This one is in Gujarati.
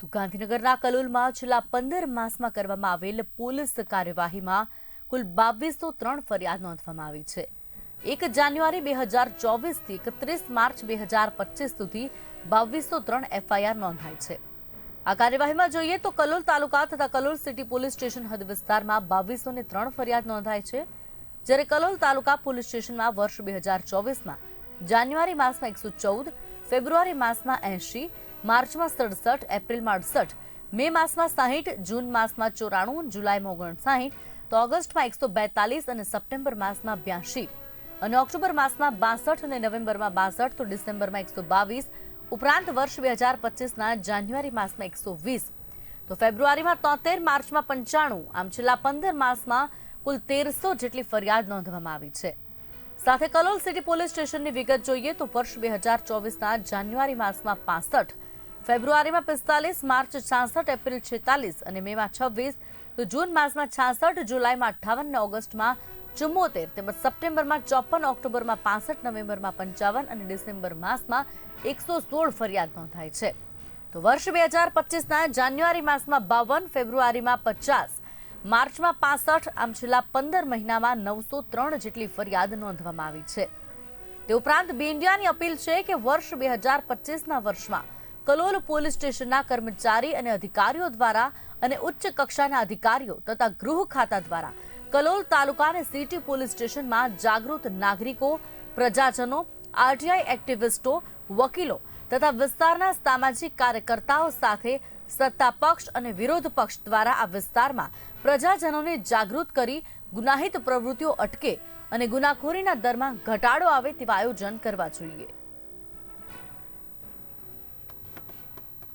તો ગાંધીનગરના કલોલમાં છેલ્લા પંદર માસમાં કરવામાં આવેલ પોલીસ કાર્યવાહીમાં કુલ બાવીસો ત્રણ ફરિયાદ નોંધવામાં આવી છે. એક જાન્યુઆરી બે હજાર ચોવીસથી એકત્રીસ માર્ચ બે હજાર પચીસ સુધી બાવીસો ત્રણ એફઆઈઆર નોંધાઈ છે. આ કાર્યવાહીમાં જોઈએ તો કલોલ તાલુકા તથા કલોલ સિટી પોલીસ સ્ટેશન હદ વિસ્તારમાં બાવીસો ને ત્રણ ફરિયાદ નોંધાઈ છે. જ્યારે કલોલ તાલુકા પોલીસ સ્ટેશનમાં વર્ષ બે હજાર ચોવીસમાં જાન્યુઆરી માસમાં એકસો ચૌદ ફેબ્રુઆરી માસમાં એંશી, માર્ચમાં સડસઠ, એપ્રિલમાં અડસઠ, મે માસમાં સાહીઠ, જૂન માસમાં ચોરાણું જુલાઈમાં ઓગણસાહીઠ, તો ઓગસ્ટમાં એકસો બેતાલીસ અને સપ્ટેમ્બર માસમાં બ્યાસી અને ઓક્ટોબર માસમાં બાસઠ અને નવેમ્બરમાં બાસઠ, તો ડિસેમ્બરમાં એકસો બાવીસ, ઉપરાંત વર્ષ બે હજાર પચીસના જાન્યુઆરી માસમાં એકસો વીસ. તો ફેબ્રુઆરીમાં તોતેર, માર્ચમાં પંચાણું, આમ છેલ્લા પંદર માસમાં કુલ તેરસો જેટલી ફરિયાદ નોંધવામાં આવી છે. સાથે કલોલ સિટી પોલીસ સ્ટેશનની વિગત જોઈએ તો વર્ષ બે હજાર ચોવીસના જાન્યુઆરી માસમાં પાસઠ, ફેબ્રુઆરીમાં પિસ્તાલીસ, માર્ચ છાસઠ, એપ્રિલ છેતાલીસ અને મેમાં છવ્વીસ, તો જૂન માસમાં છાસઠ, જુલાઈમાં અઠ્ઠાવન ઓગસ્ટમાં ચુમ્મોતેર, તેમજ સપ્ટેમ્બરમાં ચોપન, ઓક્ટોબરમાં પાસઠ, નવેમ્બરમાં પંચાવન અને ડિસેમ્બર માસમાં એકસો સોળ ફરિયાદ નોંધાઈ છે. તો વર્ષ બે હજાર પચીસના જાન્યુઆરી માસમાં બાવન, ફેબ્રુઆરીમાં પચાસ માર્ચમાં પાસઠ, આમ છેલ્લા પંદર મહિનામાં નવસો ત્રણ જેટલી ફરિયાદ નોંધવામાં આવી છે. તે ઉપરાંત બી ઇન્ડિયાની અપીલ છે કે વર્ષ બે હજાર પચીસના વર્ષમાં કલોલ પોલીસ સ્ટેશનના કર્મચારી અને અધિકારીઓ દ્વારા અને ઉચ્ચ કક્ષાના અધિકારીઓ તથા ગૃહ ખાતા દ્વારા કલોલ તાલુકા અને સિટી પોલીસ સ્ટેશનમાં જાગૃત નાગરિકો, પ્રજાજનો, આરટીઆઈ એક્ટિવિસ્ટો, વકીલો તથા વિસ્તારના સામાજિક કાર્યકર્તાઓ સાથે સત્તા પક્ષ અને વિરોધ પક્ષ દ્વારા આ વિસ્તારમાં પ્રજાજનોને જાગૃત કરી ગુનાહિત પ્રવૃત્તિઓ અટકે અને ગુનાખોરીના દરમાં ઘટાડો આવે તેવા આયોજન કરવા જોઈએ.